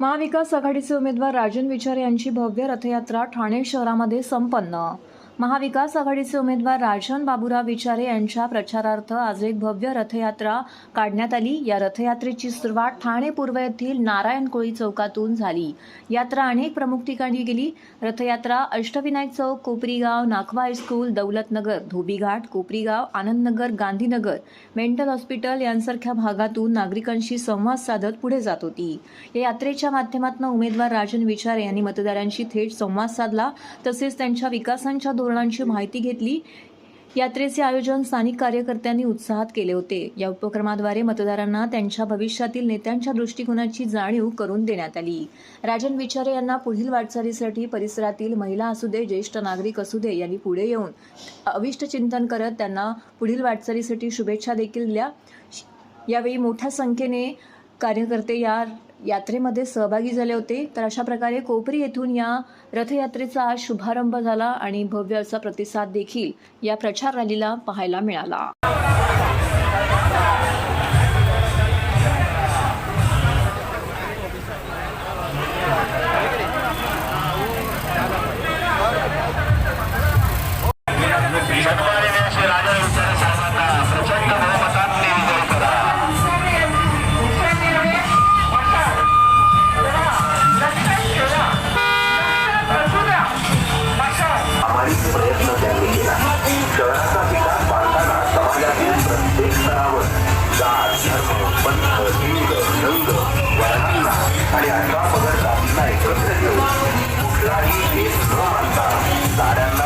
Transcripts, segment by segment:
महाविकास आघाडीचे उमेदवार राजन विचार यांची भव्य रथयात्रा ठाणे शहरामध्ये संपन्न. महाविकास आघाडीचे उमेदवार राजन बाबुराव विचारे यांच्या प्रचारार्थ आज एक भव्य रथयात्रा काढण्यात आली. या रथयात्रेची सुरुवात ठाणे पूर्व येथील नारायण कोळी चौकातून झाली. यात्रा अनेक प्रमुख ठिकाणी गेली. रथयात्रा Ashtavinayak Chowk Koparigaon Nakhwa high school Daulatnagar Dhobighat Koparigaon Anandnagar Gandhinagar mental hospital यांसारख्या भागातून नागरिकांशी संवाद साधत पुढे जात होती. या यात्रेच्या माध्यमातून उमेदवार राजन विचारे यांनी मतदारांशी थेट संवाद साधला. तसेच त्यांच्या विकासांच्या धोरणांची माहिती घेतली. यात्रेचे आयोजन स्थानिक कार्यकर्त्यांनी उत्साहात केले होते. या उपक्रमाद्वारे मतदारांना त्यांच्या भविष्यातील नेत्यांच्या दृष्टिकोनाची जाणीव करून देण्यात आली. राजन विचारे यांना पुढील वाटचालीसाठी परिसरातील महिला असू दे ज्येष्ठ नागरिक असू दे यांनी पुढे येऊन अविष्ट चिंतन करत त्यांना पुढील वाटचालीसाठी शुभेच्छा देखील दिल्या. यावेळी मोठ्या संख्येने कार्यकर्ते या यात्रेमध्ये सहभागी झाले होते. तर अशा प्रकारे कोपरी येथून या रथयात्रेचा आज शुभारंभ झाला आणि भव्य असा प्रतिसाद देखील या प्रचार रॅलीला पाहायला मिळाला. धर्म पंथ लिंग रंग वर्णांना आणि अठरा पगड जातींना एकत्र घेऊन कुठलाही भेद न मानता साऱ्यांना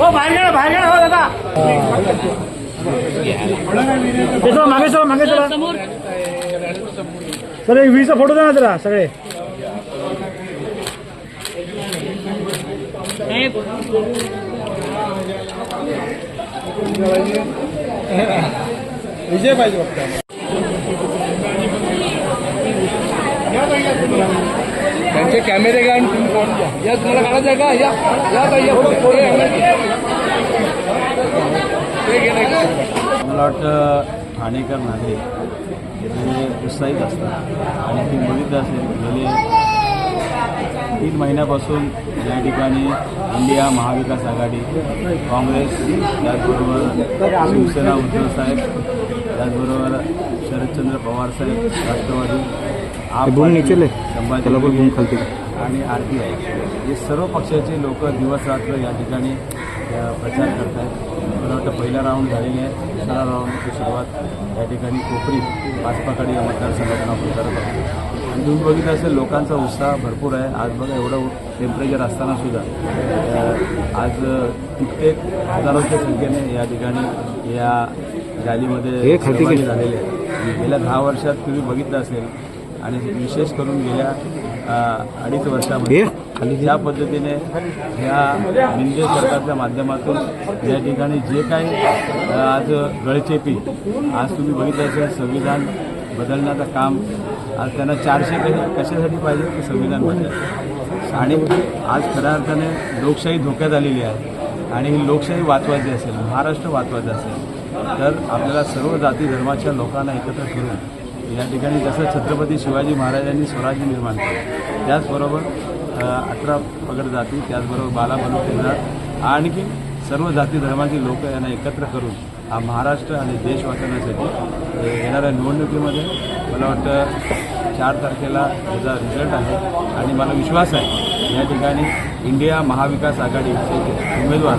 हो बाहेर गेला बाहेर गेला हो दादा हे चला मागे चला मागे चला सर एक वीसचा फोटो द्या ना जरा सगळे विजय पाहिजे फक्त त्यांचे कॅमेरे घ्या आणि तुम्ही काढून घ्या. या तुम्हाला काढायचं आहे का? या या ताई, या पुढे. ते घे मला वाटतं ठाणेकर नांदे हे उत्साहित असतात. आणि ती बघितलं असेल गेले तीन महिन्यापासून या ठिकाणी इंडिया महाविकास आघाडी काँग्रेस त्याचबरोबर शिवसेना उद्धव साहेब त्याचबरोबर शरदचंद्र पवार साहेब राष्ट्रवादी आप पार्टी, संभाजी आणि आर पी आय हे सर्व पक्षाचे लोक दिवस रात्र या ठिकाणी प्रचार करत आहेत मला वाटतं पहिला राऊंड झालेली आहे. दुसरा राऊंडची सुरुवात या ठिकाणी कोपरी पाचपाकडे या मतदारसंघातून आपण करत आहोत. आणि तुम्ही बघितलं असेल लोकांचा उत्साह भरपूर आहे. आज बघा एवढं टेम्परेचर असताना सुद्धा अ, आज कित्येक हजारोच्या संख्येने या ठिकाणी या रॅलीमध्ये झालेले आहेत. गेल्या दहा वर्षात तुम्ही बघितलं असेल आणि विशेष करून गेल्या अडीच वर्षामध्ये. ज्या पद्धतीने ह्या मिंदे सरकारच्या माध्यमातून या ठिकाणी जे काही आज गळचेपी आज तुम्ही बघितलं असेल संविधान बदलण्याचं काम आज त्यांना चारशे कशा कशासाठी पाहिजे ते संविधान बदल आणि आज खऱ्या अर्थाने लोकशाही धोक्यात आलेली आहे. आणि ही लोकशाही वाचवायची असेल महाराष्ट्र वाचवायचं असेल तर आपल्याला सर्व जाती धर्माच्या लोकांना एकत्र करून या ठिकाणी जसं छत्रपती शिवाजी महाराजांनी स्वराज्य निर्माण केलं. त्याचबरोबर अठरा पगड जाती त्याचबरोबर बाला बलुतेदार आणखी सर्व जाती धर्माची लोक यांना एकत्र करून हा महाराष्ट्र आणि देश वाचवण्यासाठी येणाऱ्या निवडणुकीमध्ये मला वाटतं चार तारखेला त्याचा रिझल्ट आहे. आणि मला विश्वास आहे या ठिकाणी इंडिया महाविकास आघाडीचे उमेदवार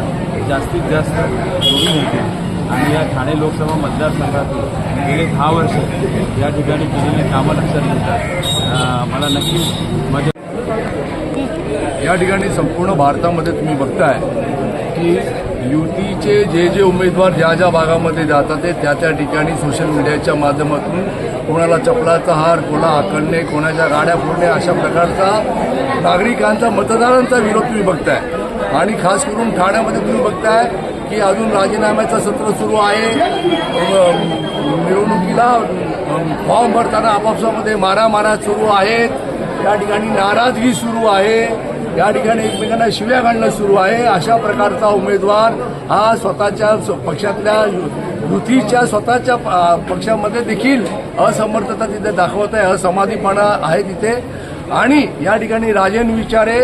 जास्तीत जास्त निवडून येतील. आणि या ठाणे लोकसभा मतदारसंघातून गेले दहा वर्ष या ठिकाणी केलेली कामं लक्षात घेतात. मला नक्कीच मजा या ठिकाणी संपूर्ण भारतामध्ये तुम्ही बघताय की युतीचे जे जे उमेदवार ज्या ज्या भागामध्ये जातात ते त्या त्या ठिकाणी सोशल मीडियाच्या माध्यमातून कोणाला चपलाचा हार कोणा आकडणे कोणाच्या गाड्या फोडणे अशा प्रकारचा नागरिकांचा मतदारांचा विरोध तुम्ही बघताय. आणि खास करून ठाण्यामध्ये तुम्ही बघताय की अजून राजीनाम्याचं सत्र सुरू आहे. निवडणुकीला फॉर्म भरताना आपापसामध्ये मारामारा सुरू आहेत. या ठिकाणी नाराजगी सुरू आहे. या ठिकाणी एकमेकांना शिव्या घालणं सुरू आहे. अशा प्रकारचा उमेदवार हा स्वतःच्या पक्षातल्या युतीच्या स्वतःच्या पक्षामध्ये देखील असमर्थता तिथे दाखवत आहे. असमाधीपणा आहे तिथे. आणि या ठिकाणी राजन विचारे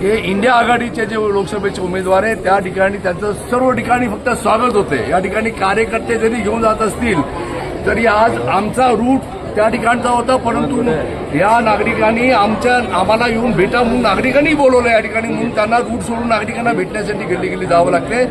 हे इंडिया आघाडीचे जे लोकसभेचे उमेदवार आहेत त्या ठिकाणी त्यांचं सर्व ठिकाणी फक्त स्वागत होते. या ठिकाणी कार्यकर्ते जरी घेऊन जात असतील तरी आज आमचा रूट त्या ठिकाणचा होता परंतु या नागरिकांनी आमच्या आम्हाला येऊन भेटा म्हणून नागरिकांनी बोलवलं या ठिकाणी म्हणून त्यांना रूट सोडून नागरिकांना भेटण्यासाठी गेली गेली जावं लागते.